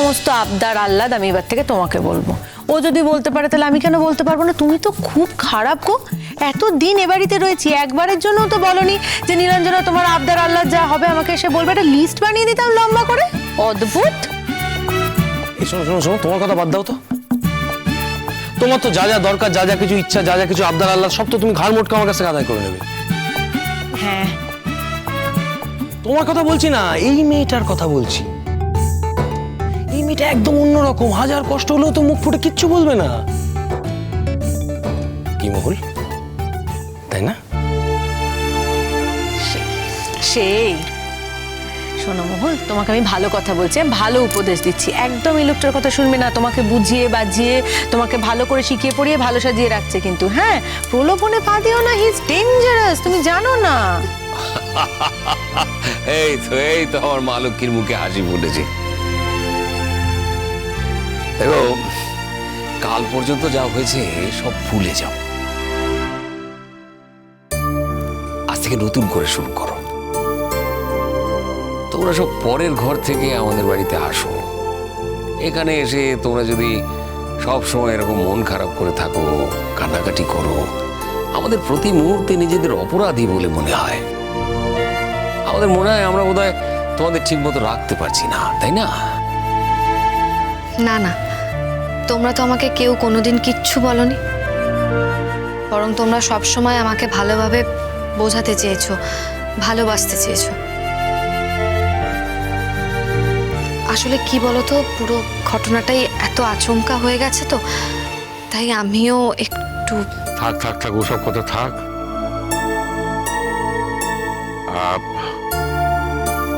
সমস্ত আবদার আহ্লাদ আমি এবার থেকে তোমাকে বলব। ও যদি বলতে পারে তাহলে আমি কেন বলতে পারব না? তুমি তো খুব খারাপ গো। এত দিন এ বাড়িতে রয়েছি একবারের জন্য তো বলনি যে নীলাঞ্জনা তোমার আবদার আহ্লাদ যা হবে আমাকে এসে বলবে। একটা লিস্ট বানিয়ে দিতাম লম্বা করে। অদ্ভুত। এই শোনো শোনো শোনো তোমার কথা বাদ দাও তো। তোমার তো যা যা দরকার যা যা কিছু ইচ্ছা যা যা কিছু আবদার আল্লাহ সব তো তুমি ঘাড় মোটকে আমার কাছে আদায় করে নেবে। হ্যাঁ। তোমার কথা বলছি না এই মেয়েটার কথা বলছি। মেয়েটা একদম অন্যরকম হাজার কষ্ট হলেও তো মুখ ফুটে কিচ্ছু বলবে না। কি মহুল? তাই না? সেই। শোনো মহুল তোমাকে আমি ভালো কথা বলছি আমি ভালো উপদেশ দিচ্ছি। একদম এই লোকটার কথা শুনবে না তোমাকে বুঝিয়ে বাজিয়ে তোমাকে ভালো করে শিখিয়ে পড়িয়ে ভালো সাজিয়ে রাখছে কিন্তু হ্যাঁ? প্রলোভনে পা দিও না হি ইজ ডেঞ্জারাস তুমি জানো না। এই তো এই তো আমার মা লক্ষ্মীর মুখে হাসি ফুটেছে। কাল পর্যন্ত যা হয়েছে, সব ভুলে যাও। আজ থেকে নতুন করে শুরু করো। তোমরা সব পরের ঘর থেকে আমাদের বাড়িতে আসো। এখানে এসে তোমরা যদি সব সময় এরকম মন খারাপ করে থাকো, কান্নাকাটি করো, আমাদের প্রতি মুহূর্তে নিজেদের অপরাধী বলে মনে হয়। আমাদের মনে হয় আমরা বোধহয় তোমাদের ঠিক মতো রাখতে পারছি না, তাই না? না না। তোমরা তো আমাকে কেউ কোনোদিন কিচ্ছু বলনি। বরং তোমরা সব সময় আমাকে ভালোভাবে বোঝাতে চেয়েছো, ভালোবাসতে চেয়েছো। আসলে কি বলতো, পুরো ঘটনাটাই এত আচমকা হয়ে গেছে তো, তাই আমিও একটু থাক থাক থাক, ওসব কথা থাক।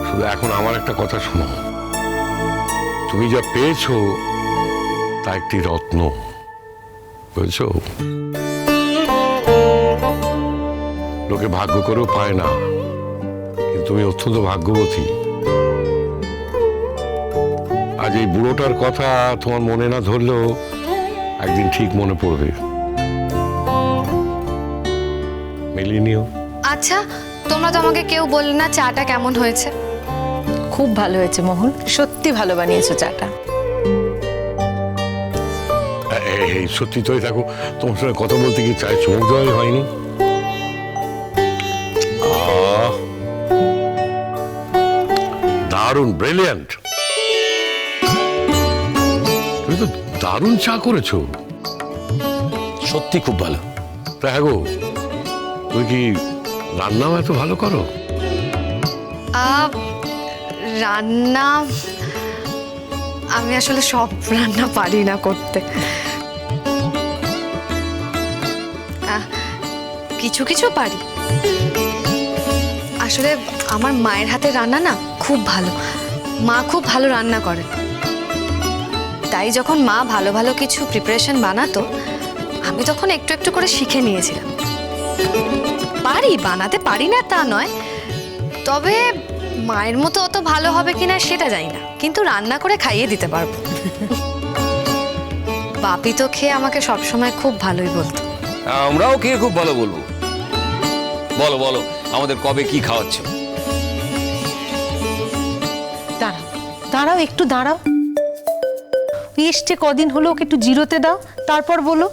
শুধু এখন আমার একটা কথা শোনো। তুমি যা পেয়েছ তা একটি রত্ন বুঝছ? লোকে ভাগ্য করেও পায় না কিন্তু তুমি অত্যন্ত ভাগ্যবতী। আজ এই বুড়োটার কথা তোমার মনে না ধরলেও একদিন ঠিক মনে পড়বে। মিলিয়ে নিও। আচ্ছা তোমরা তো আমাকে কেউ বললে না চাটা কেমন হয়েছে? খুব ভালো হয়েছে মোহন সত্যি ভালো বানিয়েছো চাটা। এই, সত্যি তোই থাকো তোমার সঙ্গে কথা বলতে কি চাই চোখ দেওয়াই হয়নি। আহ, দারুণ ব্রিলিয়ান্ট তুমি তো দারুণ চা করেছ। সত্যি খুব ভালো। তা হ্যাঁ গো তুমি কি রান্নাও এত ভালো করো? আহ, রান্না আমি আসলে সব রান্না পারি না করতে। কিছু কিছু পারি। আসলে আমার মায়ের হাতে রান্না না খুব ভালো। মা খুব ভালো রান্না করে তাই যখন মা ভালো ভালো কিছু প্রিপারেশন বানাতো, আমি তখন একটু একটু করে শিখে নিয়েছিলাম। পারি, বানাতে পারি না তা নয়। তবে মায়ের মতো অত ভালো হবে কিনা সেটা জানি না। কিন্তু রান্না করে খাইয়ে দিতে পারব। বাপি তো খেয়ে আমাকে সবসময় খুব ভালোই বলতো। আমরাও খেয়ে খুব ভালো বলব। বলো বলো আমাদের কবে কি খাওয়াচ্ছ? দাঁড়াও দাঁড়াও একটু দাঁড়াও। এসছে কদিন হলো ওকে একটু জিরোতে দাও তারপর বলো।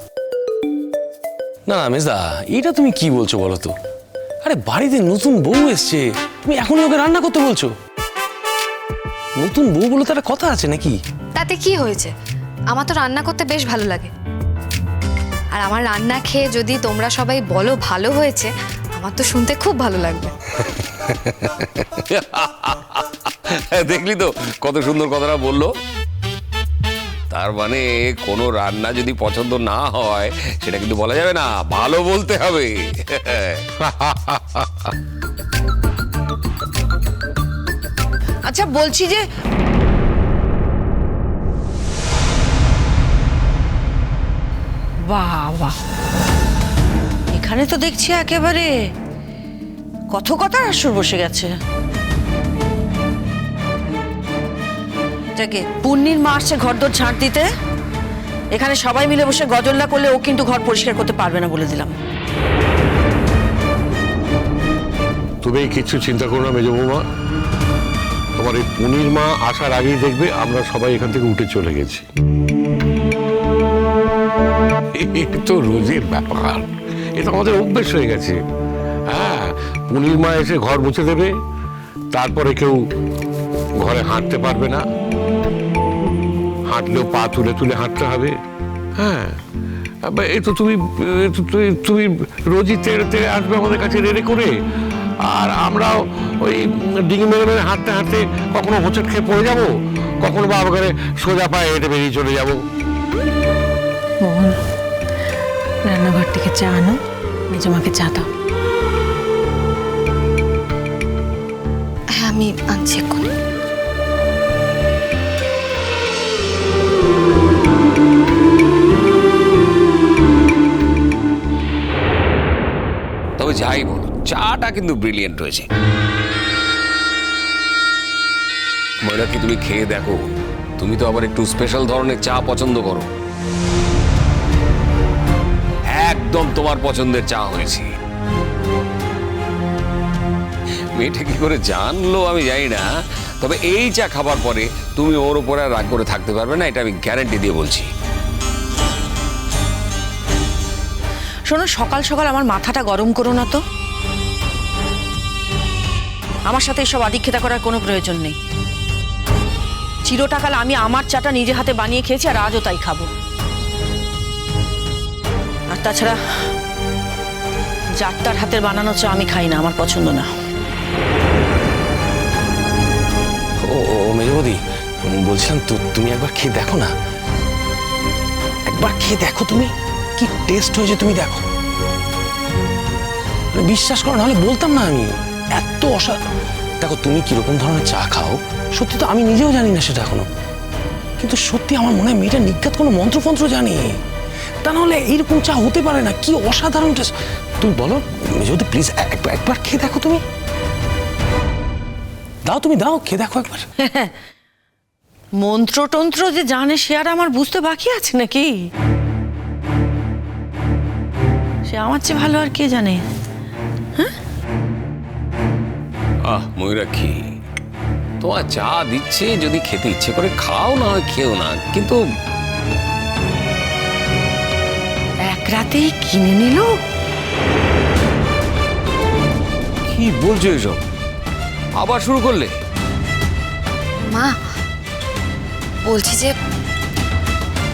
না না মেজদা এটা তুমি কি বলছো বলো তো? আরে বাড়িতে নতুন বউ এসছে তুমি এখনই ওকে রান্না করতে বলছো? নতুন বউ বলে তো একটা কথা আছে নাকি? তাতে কি হয়েছে? আমার তো রান্না করতে বেশ ভালো লাগে। আর আমার রান্না খেয়ে যদি তোমরা সবাই বলো ভালো হয়েছে আমার তো শুনতে খুব ভালো লাগবে। দেখলি তো কত সুন্দর কথাটা বলল। তার মানে কোনো রান্না যদি পছন্দ না হয় সেটা কিন্তু বলা যাবে না ভালো বলতে হবে। আচ্ছা বলছি যে বাবা এখানে তো দেখছি একেবারে কথকতার আসর বসে গেছে। যাকে পুণ্যির মা আসছে ঘরদোর ঝাঁট দিতে। এখানে সবাই মিলে বসে গজল্লা করলে ও কিন্তু ঘর পরিষ্কার করতে পারবে না বলে দিলাম। তুমি কিচ্ছু চিন্তা করো না মেজো বৌমা তোমার এই পনির মা আসার আগেই দেখবে আমরা সবাই এখান থেকে উঠে চলে গেছি। তো রোজের ব্যাপার। এটা আমাদের অভ্যেস হয়ে গেছে। হ্যাঁ পনির মা এসে ঘর মুছে দেবে, তারপরে কেউ ঘরে হাঁটতে পারবে না। হাঁটলেও পা তুলে তুলে হাঁটতে হবে। হ্যাঁ এ তো তুমি তুমি রোজই তেড়ে তেড়ে আসবে আমাদের কাছে রেড়ে করে। আর আমরাও ওই ডিঙি মেরে মেরে হাঁটতে হাঁটতে কখনো হোঁচট খেয়ে পড়ে যাব, কখনো বা আবার সোজা পায়ে হেঁটে বেরিয়ে চলে যাব। রান্নাঘর থেকে চা আনো মেজমাকে চা দাও। হ্যাঁ আমি আনছি এক্ষুনি তবে যাই বল চাটা কিন্তু ব্রিলিয়েন্ট হয়েছে ময়না কি তুমি খেয়ে দেখো। তুমি তো আবার একটু স্পেশাল ধরনের চা পছন্দ করো। একদম তোমার পছন্দের চা হয়েছে। মেয়েটা কি করে জানলো আমি জানি না, তবে এই চা খাবার পরে তুমি ওর আর রাগ করে থাকতে পারবে না, এটা আমি গ্যারান্টি দিয়ে বলছি। শোনো, সকাল সকাল আমার মাথাটা গরম করো না তো। আমার সাথে এসব আদিক্ষেতা করার কোনো প্রয়োজন নেই। চিরটাকাল আমি আমার চাটা নিজে হাতে বানিয়ে খেয়েছি আর আজও তাই খাব। তাছাড়া যাত্রার হাতের বানানো চা আমি খাই না, আমার পছন্দ না। ও মেজবদি বলছিলাম তুমি একবার খেয়ে দেখো না। একবার খেয়ে দেখো তুমি? কি টেস্ট হয়েছে তুমি দেখো। মানে বিশ্বাস করো, নাহলে বলতাম না আমি, এত অসা, দেখো, তুমি কীরকম ধরনের চা খাও? সত্যি তো আমি নিজেও জানি না সেটা এখনও। কিন্তু সত্যি আমার মনে হয় মেয়েটা নিজ্ঞাত কোনো মন্ত্রফন্ত্র জানে। তা নাহলে এরকম চা হতে পারে না কি অসাধারণ টেস্ট। তুমি বলো যদি প্লিজ একবার একবার খেয়ে দেখো তুমি। দাও তুমি দাও খেয়ে দেখো একবার। মন্ত্রতন্ত্র যে জানে সে আর আমার বুঝতে বাকি আছে নাকি? সে আমার চেয়ে ভালো আর কে জানে? আহ ময়ূরাক্ষী তোমার চা দিচ্ছে যদি খেতে ইচ্ছে করে খাও না হয় খেও না কিন্তু রাতেই কিনে নিল? কি বলছো এসব? আবার শুরু করলে? মা বলছি যে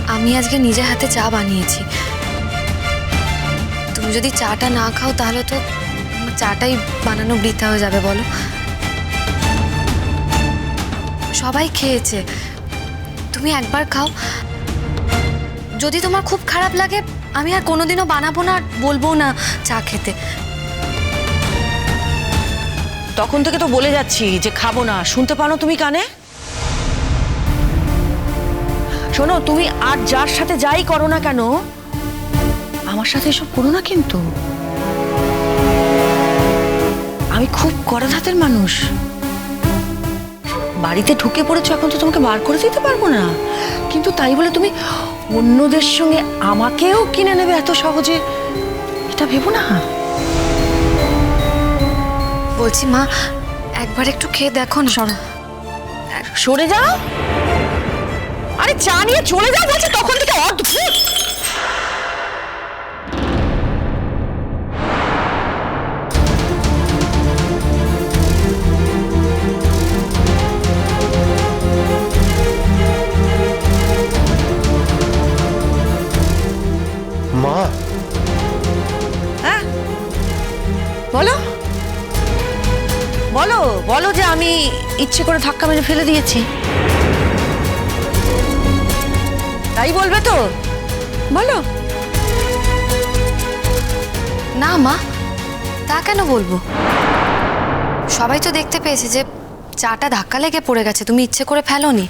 আমি আজকে নিজের হাতে চা বানিয়েছি। তুমি যদি চাটা না খাও তাহলে তো চাটাই বানানো বৃথা হয়ে যাবে বলো। সবাই খেয়েছে। তুমি একবার খাও। যদি তোমার খুব খারাপ লাগে আমি আর কোনোদিনও বানাবো না আর বলব না চা খেতে। তখন থেকে তো বলে যাচ্ছি যে খাব না। শুনতে পারো তুমি কানে? শোনো, তুমি আর যার সাথে যাই করো না কেন, আমার সাথে এসব করো না কিন্তু। আমি খুব কড়া ধাতের মানুষ। বাড়িতে ঢুকে পড়েছো, এখন তো তোমাকে বার করে দিতে পারব না। কিন্তু তাই বলে তুমি অন্যদের সঙ্গে আমাকেও কিনে নেবে এত সহজে? এটা ভেবো না? বলছি মা একবার একটু খেয়ে দেখো না। সরো সরে যাও। আরে চা নিয়ে চলে যাও বলছি তখন থেকে অদ্ভুত। বলো যে আমি ইচ্ছে করে ধাক্কা মেরে ফেলে দিয়েছি। তাই বলবে তো? বলো। না, মা, তা কেন বলব? সবাই তো দেখতে পেয়েছে যে চাটা ধাক্কা লেগে পড়ে গেছে, তুমি ইচ্ছে করে ফেলোনি।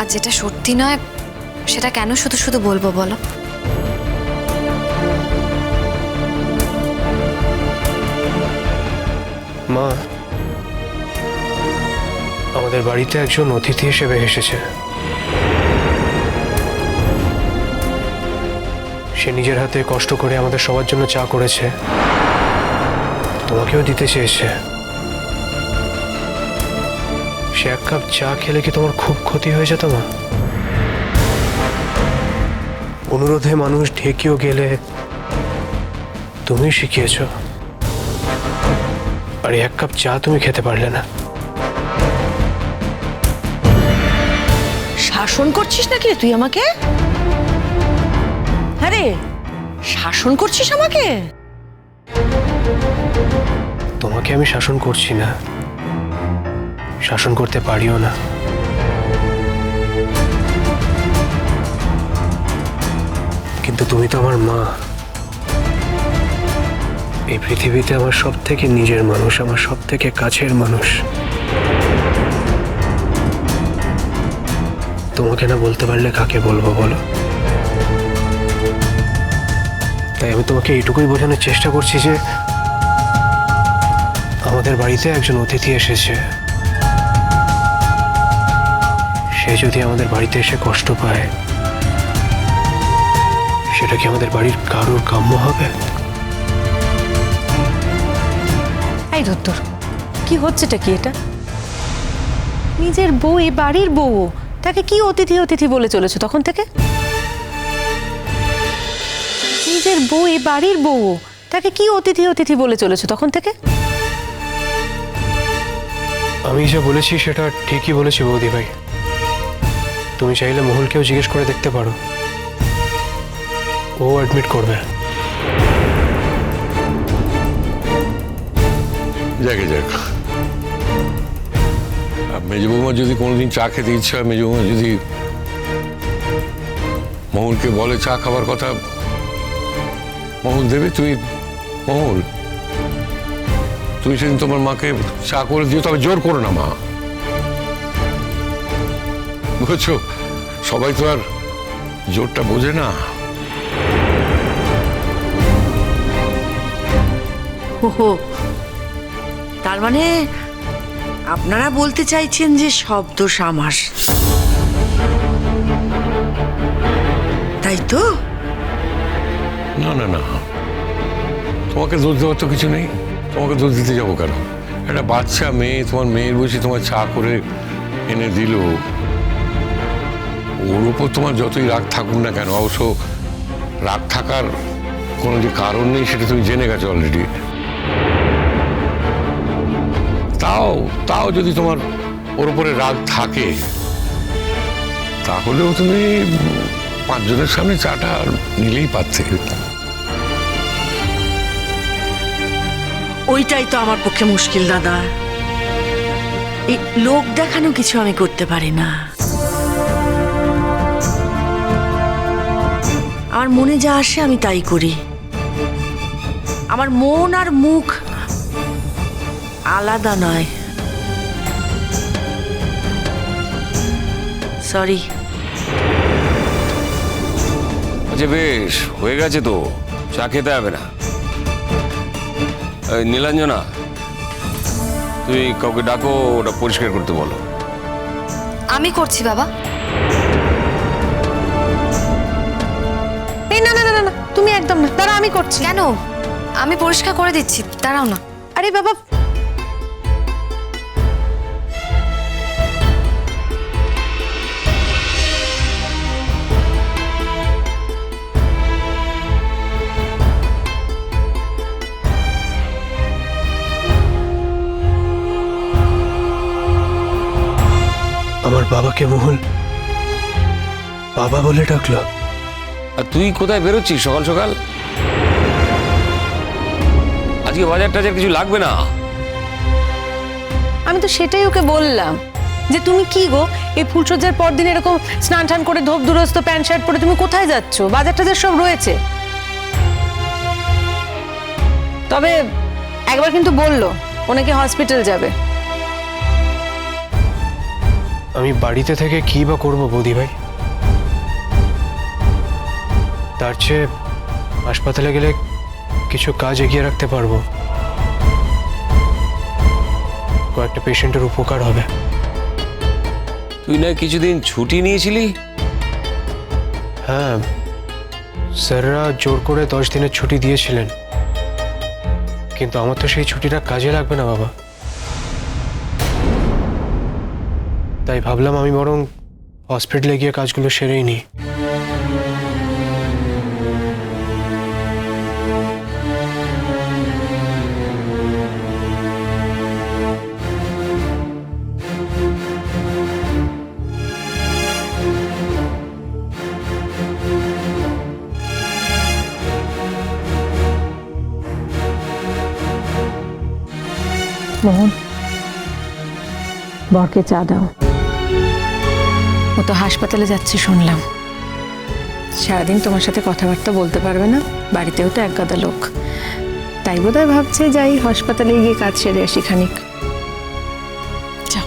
আর যেটা সত্যি নয়, সেটা কেন শুধু শুধু বলব, বলো? মা, আমাদের বাড়িতে একজন অতিথি হিসেবে এসেছে। সে নিজের হাতে কষ্ট করে আমাদের সবার জন্য চা করেছে। তোমাকেও দিতে চেয়েছে। সে এক কাপ চা খেলে কি তোমার খুব ক্ষতি হয়ে যেত, মা? অনুরোধে মানুষ ঢেকেও গেলে তুমি শিখিয়েছ। আর এক কাপ চা তুমি খেতে পারলে না। শাসন করছিস নাকি তুই আমাকে? আরে শাসন করছিস আমাকে? তোমাকে আমি শাসন করছি না। শাসন করতে পারিও না। কিন্তু তুমি তো আমার মা। এই পৃথিবীতে আমার সব থেকে নিজের মানুষ, আমার সব থেকে কাছের মানুষ। তোমাকে না বলতে পারলে কাকে বলব বলো? তাই আমি তোমাকে এইটুকুই বোঝানোর চেষ্টা করছি যে, আমাদের বাড়িতে একজন অতিথি এসেছে। সে যদি আমাদের বাড়িতে এসে কষ্ট পায়, সেটা কি আমাদের বাড়ির কারোর কাম্য হবে? এই ধুত্তর? কি হচ্ছেটা কি এটা? নিজের বউ, এ বাড়ির বউ, তাকে কি অতিথি অতিথি বলে চলেছো তখন থেকে? নিজের বউ, এ বাড়ির বউ, তাকে কি অতিথি অতিথি বলে চলেছো তখন থেকে? আমি যা বলেছি সেটা ঠিকই বলেছি বৌদি ভাই। তুমি চাইলে মহুলকেও জিজ্ঞেস করে দেখতে পারো। ও অ্যাডমিট করবে। যাকে যাক। মেজ বৌমা যদি কোনোদিন চা খেতে ইচ্ছা হয়, মেজ বৌমা যদি মহুলকে বলে চা খাবার কথা, মহুল দেবে? তুই মহুল তুই সেদিন তোমার মাকে চা করে দিও, তবে জোর করো না, মা। বুঝছ? সবাই তো আর জোরটা বোঝে না। ওহো তার মানে আপনারা বলতে চাইছেন যে শব্দ আমার। তাই তো? না না না। তোমাকে দোষ দেওয়ার তো কিছু নেই। তোমাকে দোষ দিতে যাব কেন? একটা বাচ্চা মেয়ে, তোমার মেয়ের বসে তোমার চা করে এনে দিল। ওর উপর তোমার যতই রাগ থাকুক না কেন, অবশ্য রাগ থাকার কোনো যে কারণ নেই, সেটা তুমি জেনে গেছো অলরেডি তাও তাও যদি তোমার ওর উপরে রাগ থাকে, তাহলেও তুমি পাঁচজনের সামনে চাটা নিলেই পারতে। ওইটাই তো আমার পক্ষে মুশকিল, দাদা। এই লোক দেখানো কিছু আমি করতে পারি না। আমার মনে যা আসে আমি তাই করি। আমার মন আর মুখ আলাদা নয়। সরি আচ্ছা বেশ হয়ে গেছে তো। চা খেতে হবে না। নীলাঞ্জনা তুই কাউকে ডাকো ওটা পরিষ্কার করতে বলো। আমি করছি বাবা। এই না না না না, না তুমি একদম না তারা আমি করছি। কেন? আমি পরিষ্কার করে দিচ্ছি দাঁড়াও না। আরে বাবা আমার বাবাকে মহুল বাবা বলে ডাকলো। আর তুই কোথায় বেরোচ্ছিস সকাল সকাল? আজকে বাজার টাজার কিছু লাগবে না? আমি তো সেটাই ওকে বললাম যে তুমি কি গো? এই ফুলসজ্জার পর দিন এরকম স্নান টান করে ধোপ দুরস্ত প্যান্ট শার্ট পরে তুমি কোথায় যাচ্ছ? বাজার টাজার সব রয়েছে। তবে একবার কিন্তু বলল ওনাকে হসপিটাল যাবে। আমি বাড়িতে থেকে কি বা করব বৌদি ভাই তার চেয়ে হাসপাতালে গেলে কিছু কাজ এগিয়ে রাখতে পারব। কয়েকটা পেশেন্টের উপকার হবে। তুই না কিছুদিন ছুটি নিয়েছিলি? হ্যাঁ স্যাররা জোর করে দশ দিনের ছুটি দিয়েছিলেন। কিন্তু আমার তো সেই ছুটিটা কাজে লাগবে না বাবা। তাই ভাবলাম আমি বরং হসপিটালে গিয়ে কাজগুলো সেরেই নিই মোহন বরকে চা দাও ও তো হাসপাতালে যাচ্ছে শুনলাম। সারাদিন তোমার সাথে কথাবার্তা বলতে পারবে না? বাড়িতেও তো এক গাদা লোক। তাই বোধহয় ভাবছে যাই হাসপাতালে গিয়ে কাজ সেরে আসি খানিক। যাও।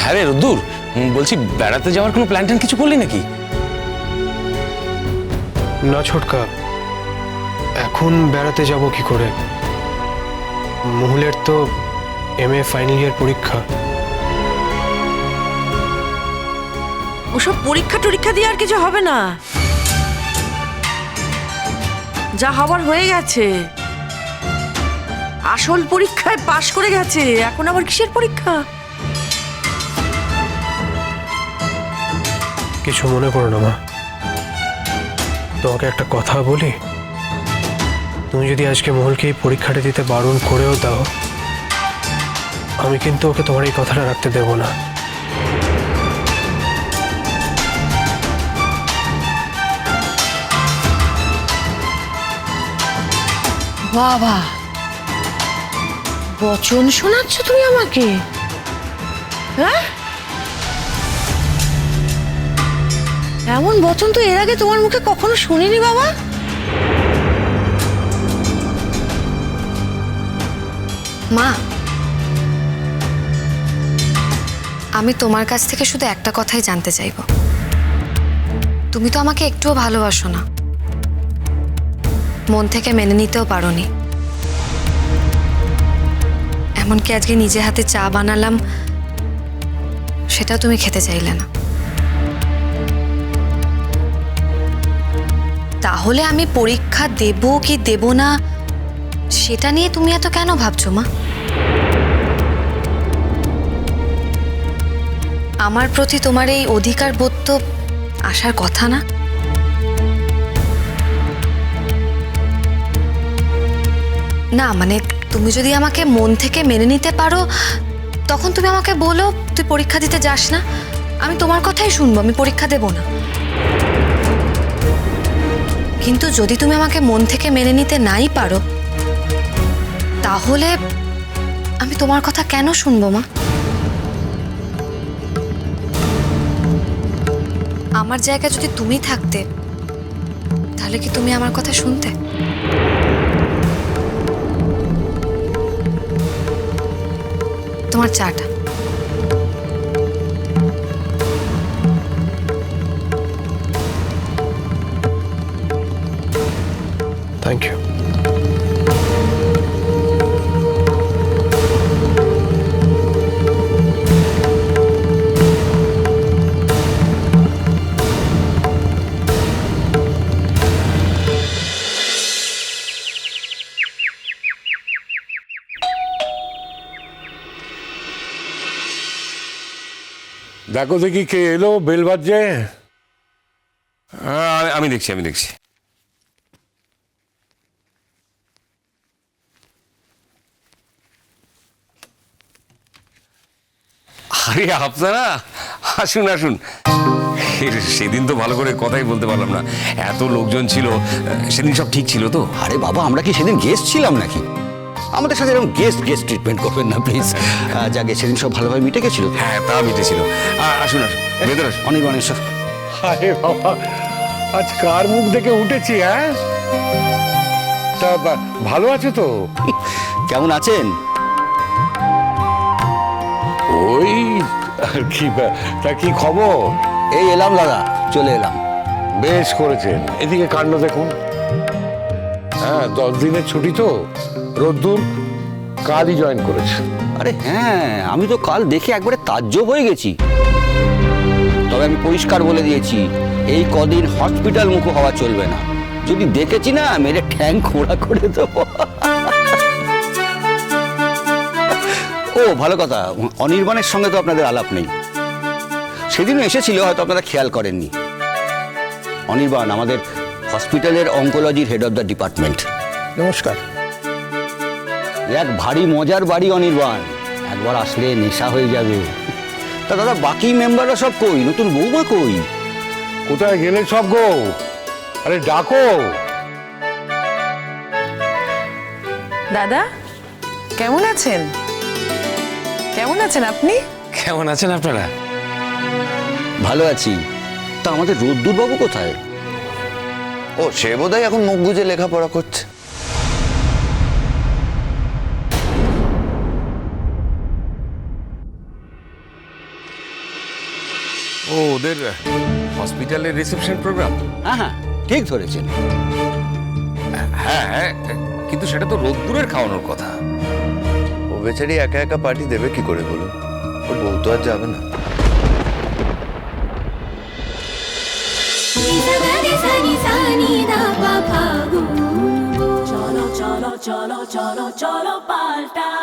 হ্যাঁ রে রোদ্দুর বলছি বেড়াতে যাওয়ার কোনো প্ল্যান ট্যান কিছু করলি নাকি? না ছোটকা এখন বেড়াতে যাব কি করে? মহুলের তো এম এ ফাইনাল ইয়ার পরীক্ষা। ওসব পরীক্ষা টরীক্ষা দিয়ে আর কিছু হবে না। যা হবার হয়ে গেছে। আসল পরীক্ষায় পাশ করে গেছে এখন আবার কিসের পরীক্ষা? কিছু মনে করো না মা। তোমাকে একটা কথা বলি? তুমি যদি আজকে মহলকে এই পরীক্ষাটা দিতে বারণ করেও দাও, আমি কিন্তু ওকে তোমার এই কথাটা রাখতে দেব না। বাবা, বচন শোনাচ্ছ তুমি আমাকে? হ্যাঁ? এমন বচন তো এর আগে তোমার মুখে কখনো শুনিনি বাবা? মা, আমি তোমার কাছ থেকে শুধু একটা কথাই জানতে চাইব। তুমি তো আমাকে একটুও ভালোবাসো না। মন থেকে মেনে নিতেও পারোনি। এমনকি আজকে নিজে হাতে চা বানালাম, সেটাও তুমি খেতে চাইলে না। তাহলে আমি পরীক্ষা দেব কি দেব না, সেটা নিয়ে তুমি এত কেন ভাবছ, মা? আমার প্রতি তোমার এই অধিকার বোধ তো আসার কথা না? না মানে তুমি যদি আমাকে মন থেকে মেনে নিতে পারো, তখন তুমি আমাকে বলো, তুই পরীক্ষা দিতে যাস না? আমি তোমার কথাই শুনব, আমি পরীক্ষা দেব না। কিন্তু যদি তুমি আমাকে মন থেকে মেনে নিতে নাই পারো, তাহলে আমি তোমার কথা কেন শুনব, মা? আমার জায়গায় যদি তুমি থাকতে, তাহলে কি তুমি আমার কথা শুনতে? তোমার চাটা। থ্যাংক ইউ দেখো দেখি কে এলো বেল বাজছে হ্যাঁ, আমি- আমি দেখছি আমি দেখছি আরে আপনারা আসুন আসুন। সেদিন তো ভালো করে কথাই বলতে পারলাম না। এত লোকজন ছিল সেদিন সব ঠিক ছিল তো? আরে বাবা আমরা কি সেদিন গেস্ট ছিলাম নাকি? আমাদের সাথে এরকম গেস্ট গেস্ট ট্রিটমেন্ট করবেন না প্লিজ যাকে সেদিন সব ভালোভাবে মিটে গেছিল। হ্যাঁ তা মিটেছিল। আসুন আসুন। ভেতরে অনেক অনেক সব আরে বাবা আজ কার মুখ দেখে উঠেছি হ্যাঁ? তা বা- ভালো আছে তো? কেমন আছেন? ওই আর কি তা কি খবর? এই এলাম দাদা চলে এলাম। বেশ করেছেন। এদিকে কাণ্ড দেখুন। হ্যাঁ দশ দিনের ছুটি তো। রোদ্দুর কালই জয়েন করেছে। আরে হ্যাঁ আমি তো কাল দেখে একবারে তাজ্জব হয়ে গেছি। তবে আমি পরিষ্কার বলে দিয়েছি এই কদিন হসপিটাল মুখো হওয়া চলবে না। যদি দেখেছি না মেরে ঠ্যাং খোঁড়া করে দেবো। ও ভালো কথা। অনির্বাণের সঙ্গে তো আপনাদের আলাপ নেই। সেদিনও এসেছিল হয়তো আপনারা খেয়াল করেননি। অনির্বাণ আমাদের হসপিটালের অঙ্কোলজির হেড অফ দ্য ডিপার্টমেন্ট নমস্কার। এক ভারী মজার বাড়ি অনির্বাণ। একবার আসলে নেশা হয়ে যাবে। তা দাদা বাকি মেম্বাররা সব কই? নতুন বৌমা কই? কোথায় গেলে সব গো? আরে ডাকো। দাদা কেমন আছেন? কেমন আছেন আপনি? কেমন আছেন আপনারা? ভালো আছি। তা আমাদের রোদ্দুর বাবু কোথায়? ও সে বোধহয় এখন মুখ গুজে লেখাপড়া করছে। ও ওদের হসপিটালের রিসেপশন প্রোগ্রাম? হ্যাঁ হ্যাঁ ঠিক ধরেছেন। হ্যাঁ হ্যাঁ কিন্তু সেটা তো রোদ্দুরের খাওয়ানোর কথা। বেচারি একা একা পার্টি দেবে কি করে বলো ওর বউ তো আর যাবে না। চলো চলো চলো চলো চলো পাল্টাই